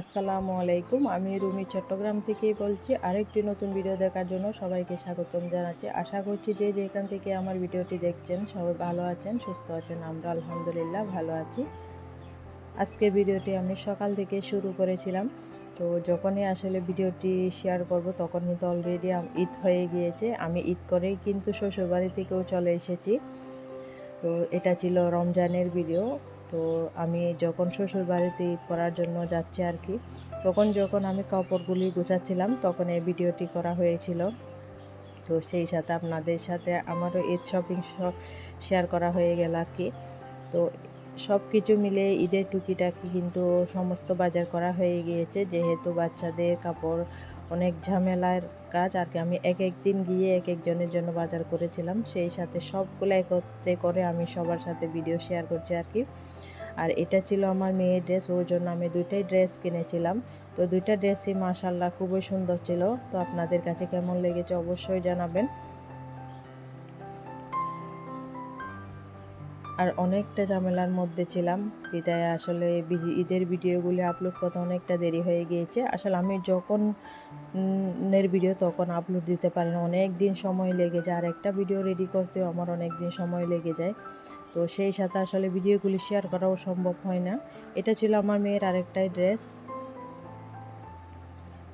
আসসালামু আলাইকুম। আমি রুমি চট্টগ্রাম থেকেই বলছি, আরেকটি নতুন ভিডিও দেখার জন্য সবাইকে স্বাগতম জানাচ্ছি। আশা করছি যে যেখান থেকে আমার ভিডিওটি দেখছেন, সবাই ভালো আছেন, সুস্থ আছেন, আমরা আলহামদুলিল্লাহ ভালো আছি। আজকের ভিডিওটি আমি সকাল থেকে শুরু করেছিলাম, তো যখনই আসলে ভিডিওটি শেয়ার করব, তখন কিন্তু অলরেডি ঈদ হয়ে গিয়েছে। আমি ঈদ করেই কিন্তু শ্বশুরবাড়ি থেকেও চলে এসেছি। তো এটা ছিল রমজানের ভিডিও তো আমি যখন শ্বশুর বাড়িতে করার জন্য যাচ্ছি আর কি, তখন যখন আমি কাপড়গুলি গোছাচ্ছিলাম, তখন এই ভিডিওটি করা হয়েছিল। তো সেই সাথে আপনাদের সাথে আমারও ঈদ শপিং সব শেয়ার করা হয়ে গেল আর কি। তো সব কিছু মিলে ঈদের টুকিটাকি কিন্তু সমস্ত বাজার করা হয়ে গিয়েছে, যেহেতু বাচ্চাদের কাপড় অনেক ঝামেলার কাজ, আর কি আমি এক এক দিন গিয়ে এক একজনের জন্য বাজার করেছিলাম। সেই সাথে সবগুলো একত্রে করে আমি সবার সাথে ভিডিও শেয়ার করছি আর কি। আর এটা ছিল আমার মেয়ের ড্রেস ওর জন্য আমি দুইটাই ড্রেস কিনেছিলাম। তো দুইটা ড্রেসই মাশাল্লাহ খুবই সুন্দর ছিল। তো আপনাদের কাছে কেমন লেগেছে অবশ্যই জানাবেন। আর অনেকটা ঝামেলার মধ্যে ছিলাম। বিদায়, আসলে ঈদের ভিডিওগুলি আপলোড করতে অনেকটা দেরি হয়ে গিয়েছে। আসলে আমি যখন নের ভিডিও তখন আপলোড দিতে পারি না অনেক দিন সময় লেগে যায়। আর একটা ভিডিও রেডি করতেও আমার অনেক দিন সময় লেগে যায়। তো সেই সাথে আসলে ভিডিওগুলি শেয়ার করাও সম্ভব হয় না। এটা ছিল আমার মেয়ের আরেকটাই ড্রেস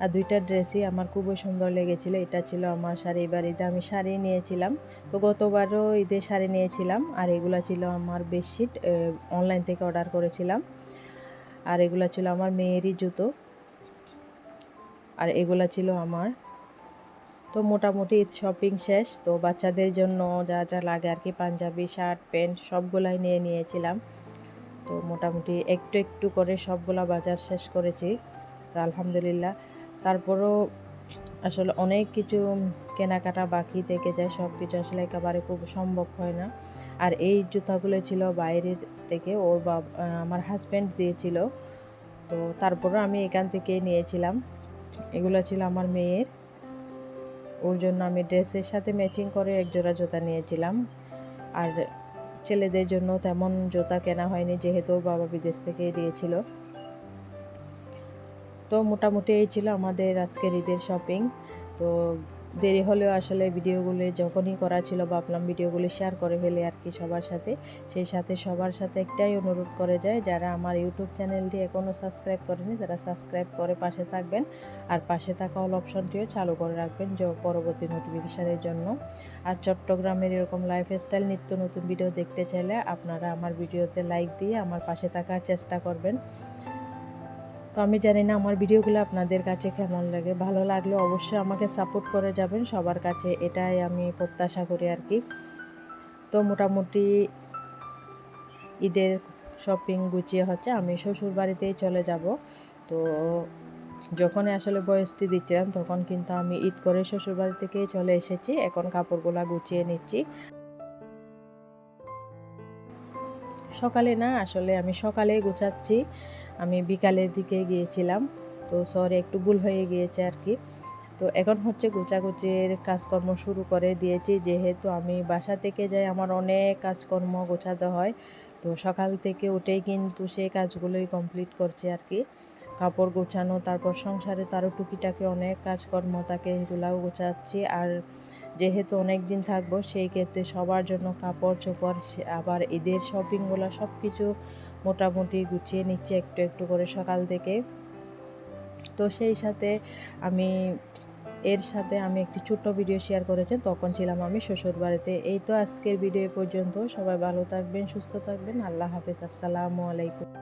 আর দুইটা ড্রেসই আমার খুবই সুন্দর লেগেছিল। এটা ছিল আমার শাড়ি এবার ঈদে আমি শাড়ি নিয়েছিলাম। তো গতবারও ঈদে শাড়ি নিয়েছিলাম। আর এগুলো ছিল আমার বেডশিট অনলাইন থেকে অর্ডার করেছিলাম। আর এগুলো ছিল আমার মেয়েরই জুতো। আর এগুলো ছিল আমার তো মোটামুটি শপিং শেষ। তো বাচ্চাদের জন্য যা যা লাগে আর কি, পাঞ্জাবি, শার্ট, প্যান্ট সবগুলাই নিয়ে নিয়েছিলাম। তো মোটামুটি একটু একটু করে সবগুলা বাজার শেষ করেছি। তো আলহামদুলিল্লাহ। তারপরও আসলে অনেক কিছু কেনাকাটা বাকি থেকে যায় সব কিছু আসলে একেবারে খুব সম্ভব হয় না। আর এই জুতাগুলো ছিল বাইরের থেকে, ওর বাবা, আমার হাজব্যান্ড দিয়েছিল। তো তারপরও আমি এখান থেকে নিয়েছিলাম। এগুলো ছিল আমার মেয়ের। ওর জন্য আমি ড্রেসের সাথে ম্যাচিং করে এক জোড়া জুতা নিয়েছিলাম। আর ছেলেদের জন্য তেমন জুতা কেনা হয়নি, যেহেতু ওর বাবা বিদেশ থেকে দিয়েছিল। তো মোটামুটি এই ছিল আমাদের আজকের ঈদের শপিং তো দেরি হলেও আসলে ভিডিওগুলি যখনই করা ছিল ভাবলাম ভিডিওগুলি শেয়ার করে ফেলে আর কি সবার সাথে। সেই সাথে সবার সাথে একটাই অনুরোধ করে যায়, যারা আমার ইউটিউব চ্যানেলটি এখনও সাবস্ক্রাইব করেনি, তারা সাবস্ক্রাইব করে পাশে থাকবেন। আর পাশে থাকা অল অপশনটিও চালু করে রাখবেন পরবর্তী নোটিফিকেশানের জন্য। আর চট্টগ্রামের এরকম লাইফস্টাইল নিত্য নতুন ভিডিও দেখতে চাইলে আপনারা আমার ভিডিওতে লাইক দিয়ে আমার পাশে থাকার চেষ্টা করবেন। তো আমি জানি না আমার ভিডিওগুলো আপনাদের কাছে কেমন লাগে। ভালো লাগলে অবশ্যই আমাকে সাপোর্ট করে যাবেন। সবার কাছে এটাই আমি প্রত্যাশা করি আর কি। তো মোটামুটি ঈদের শপিং গুছিয়ে হচ্ছে, আমি শ্বশুর বাড়িতেই চলে যাব। তো যখন আসলে বয়সটি দিচ্ছিলাম, তখন কিন্তু আমি ঈদ করে শ্বশুর বাড়ি থেকেই চলে এসেছি। এখন কাপড়গুলা গুছিয়ে নিচ্ছি। সকালে না, আসলে আমি সকালে গুছাচ্ছি। আমি বিকালের দিকে গিয়েছিলাম, তো সরে একটু ভুল হয়ে গিয়েছে আর কি। তো এখন হচ্ছে গোছাগুচির কাজকর্ম শুরু করে দিয়েছি, যেহেতু আমি বাসা থেকে যাই, আমার অনেক কাজকর্ম গোছাতে হয়। তো সকাল থেকে উঠেই কিন্তু সেই কাজগুলোই কমপ্লিট করছি আর কি। কাপড় গোছানো, তারপর সংসারে তারও টুকিটাকি অনেক কাজকর্ম তাকে এগুলাও গোছাচ্ছি। আর যেহেতু অনেক দিন থাকব, সেই ক্ষেত্রে সবার জন্য কাপড় চোপড় আবার ঈদের শপিংগুলো সব কিছু মোটামুটি গুছিয়ে নিচ্ছে একটু একটু করে সকাল থেকে। তো সেই সাথে আমি, এর সাথে আমি একটি ছোট্ট ভিডিও শেয়ার করেছি তখন ছিলাম আমি শ্বশুর বাড়িতে। এই তো আজকের ভিডিও পর্যন্ত। সবাই ভালো থাকবেন, সুস্থ থাকবেন। আল্লাহ হাফেজ। আসসালামু আলাইকুম।